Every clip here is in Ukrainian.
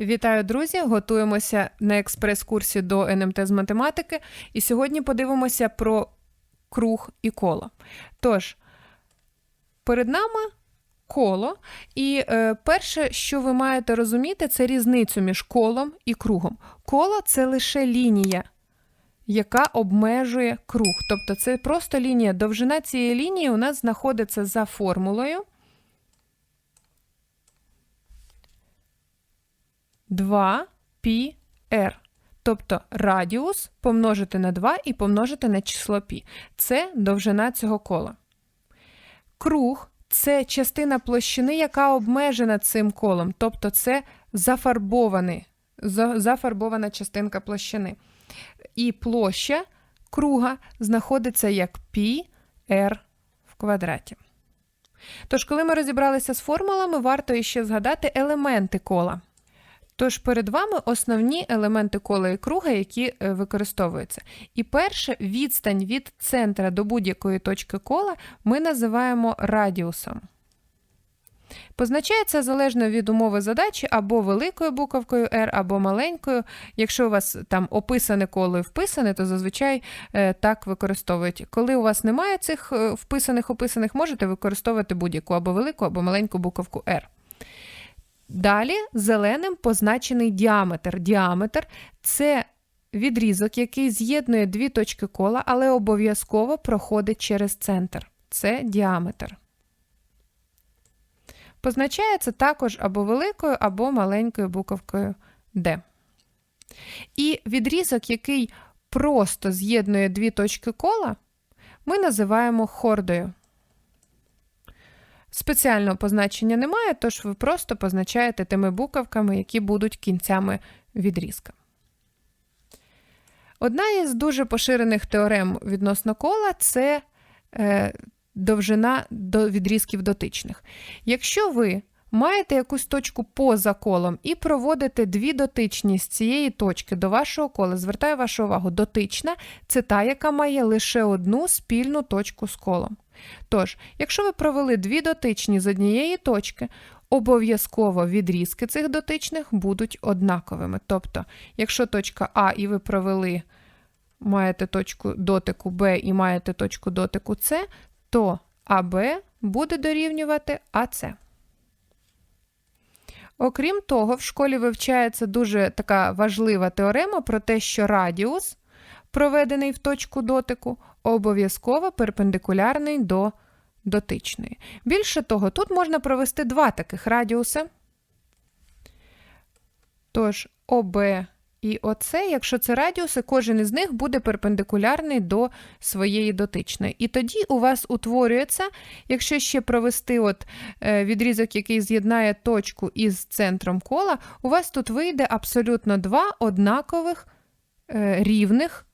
Вітаю, друзі! Готуємося на експрес-курсі до НМТ з математики. І сьогодні подивимося про круг і коло. Тож, перед нами коло, і е, перше, що ви маєте розуміти, це різницю між колом і кругом. Коло це лише лінія, яка обмежує круг. Тобто це просто лінія. Довжина цієї лінії у нас знаходиться за формулою. 2 π r. Тобто радіус помножити на 2 і помножити на число π. Це довжина цього кола. Круг це частина площини, яка обмежена цим колом. Тобто це зафарбований, за- зафарбована частинка площини. І площа круга знаходиться як π r в квадраті. Тож, коли ми розібралися з формулами, варто іще згадати елементи кола. Тож перед вами основні елементи кола і круга, які е, використовуються. І перше, відстань від центра до будь-якої точки кола ми називаємо радіусом. Позначається залежно від умови задачі або великою буковкою R, або маленькою. Якщо у вас там описане коло і вписане, то зазвичай е, так використовують. Коли у вас немає цих е, вписаних описаних, можете використовувати будь-яку або велику, або маленьку буковку R. Далі зеленим позначений діаметр. Діаметр це відрізок, який з'єднує дві точки кола, але обов'язково проходить через центр. Це діаметр. Позначається також або великою, або маленькою буковкою D. І відрізок, який просто з'єднує дві точки кола, ми називаємо хордою. Спеціального позначення немає, тож ви просто позначаєте тими буковками, які будуть кінцями відрізка. Одна із дуже поширених теорем відносно кола це е, довжина до відрізків дотичних. Якщо ви маєте якусь точку поза колом і проводите дві дотичні з цієї точки до вашого кола, звертаю вашу увагу, дотична це та, яка має лише одну спільну точку з колом. Тож, якщо ви провели дві дотичні з однієї точки, обов'язково відрізки цих дотичних будуть однаковими. Тобто, якщо точка А і ви провели, маєте точку дотику Б і маєте точку дотику С, то АБ буде дорівнювати АС. Окрім того, в школі вивчається дуже така важлива теорема про те, що радіус, проведений в точку дотику, обов'язково перпендикулярний до дотичної. Більше того, тут можна провести два таких радіуси. Тож ОБ і ОЦ, якщо це радіуси, кожен із них буде перпендикулярний до своєї дотичної. І тоді у вас утворюється, якщо ще провести от, е, відрізок, який з'єднає точку із центром кола, у вас тут вийде абсолютно два однакових е, рівних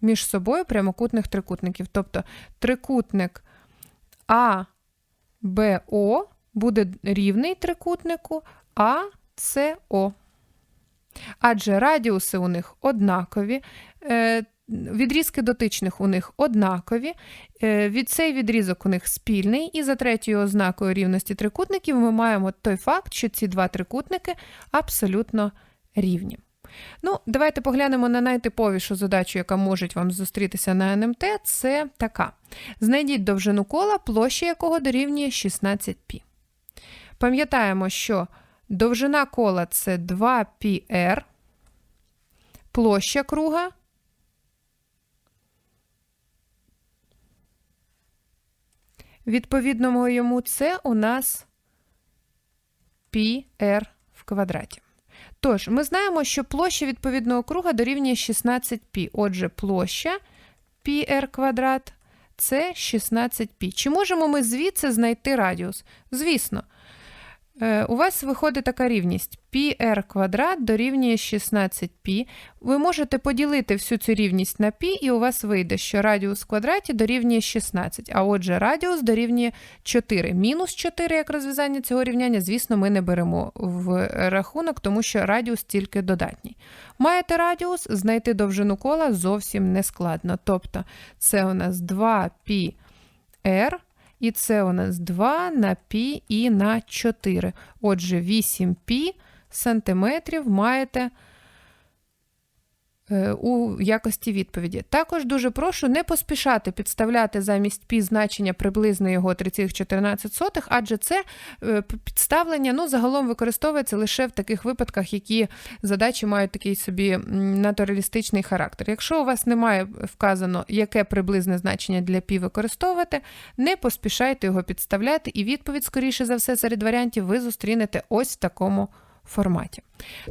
між собою прямокутних трикутників. Тобто трикутник АБО буде рівний трикутнику АСО. Адже радіуси у них однакові, е, відрізки дотичних у них однакові, е, від цей відрізок у них спільний, і за третьою ознакою рівності трикутників ми маємо той факт, що ці два трикутники абсолютно рівні. Ну, давайте поглянемо на найтиповішу задачу, яка може вам зустрітися на НМТ. Це така: знайдіть довжину кола, площа якого дорівнює 16π. Пам'ятаємо, що довжина кола це 2πr, площа круга. Відповідно йому це у нас πr в квадраті. Тож, ми знаємо, що площа відповідного круга дорівнює 16π. Отже, площа πr квадрат це 16π. Чи можемо ми звідси знайти радіус? Звісно. Е, У вас виходить така рівність πr квадрат дорівнює 16π. Ви можете поділити всю цю рівність на π, і у вас вийде, що радіус в квадраті дорівнює 16, а отже, радіус дорівнює 4. Мінус 4, як розв'язання цього рівняння, звісно, ми не беремо в рахунок, тому що радіус тільки додатній. Маєте радіус, знайти довжину кола зовсім не складно. Тобто це у нас 2πr. і це у нас 2 на π і на 4. Отже, 8π сантиметрів маєте у якості відповіді. Також дуже прошу не поспішати підставляти замість пі значення приблизно його 3,14, адже це е, підставлення ну, загалом використовується лише в таких випадках, які задачі мають такий собі натуралістичний характер. Якщо у вас немає вказано, яке приблизне значення для пі використовувати, не поспішайте його підставляти, і відповідь, скоріше за все, серед варіантів ви зустрінете ось в такому форматі.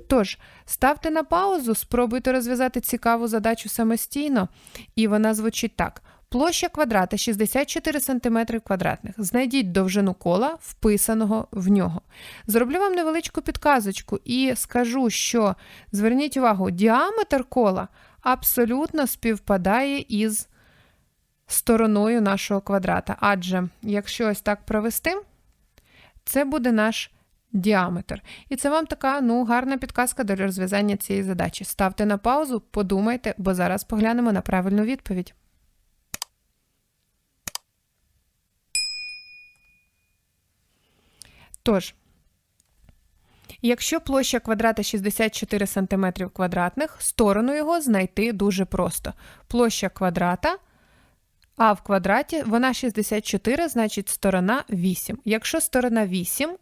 Тож, ставте на паузу, спробуйте розв'язати цікаву задачу самостійно, і вона звучить так. Площа квадрата 64 см квадратних. Знайдіть довжину кола, вписаного в нього. Зроблю вам невеличку підказочку і скажу, що зверніть увагу, діаметр кола абсолютно співпадає із стороною нашого квадрата. Адже, якщо ось так провести, це буде наш діаметр. І це вам така ну, гарна підказка для розв'язання цієї задачі. Ставте на паузу, подумайте, бо зараз поглянемо на правильну відповідь. Тож, якщо площа квадрата 64 см квадратних, сторону його знайти дуже просто. Площа квадрата а в квадраті вона 64, значить сторона 8. Якщо сторона 8,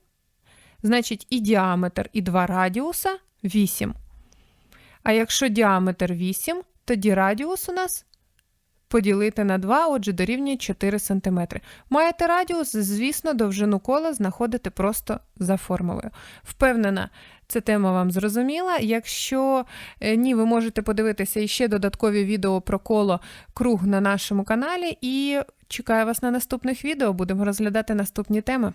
значить і діаметр, і два радіуса 8. А якщо діаметр 8, тоді радіус у нас поділити на 2, отже, дорівнює 4 см. Маєте радіус, звісно, довжину кола знаходите просто за формулою. Впевнена, ця тема вам зрозуміла. Якщо е, ні, ви можете подивитися іще додаткові відео про коло круг на нашому каналі. І чекаю вас на наступних відео. Будемо розглядати наступні теми.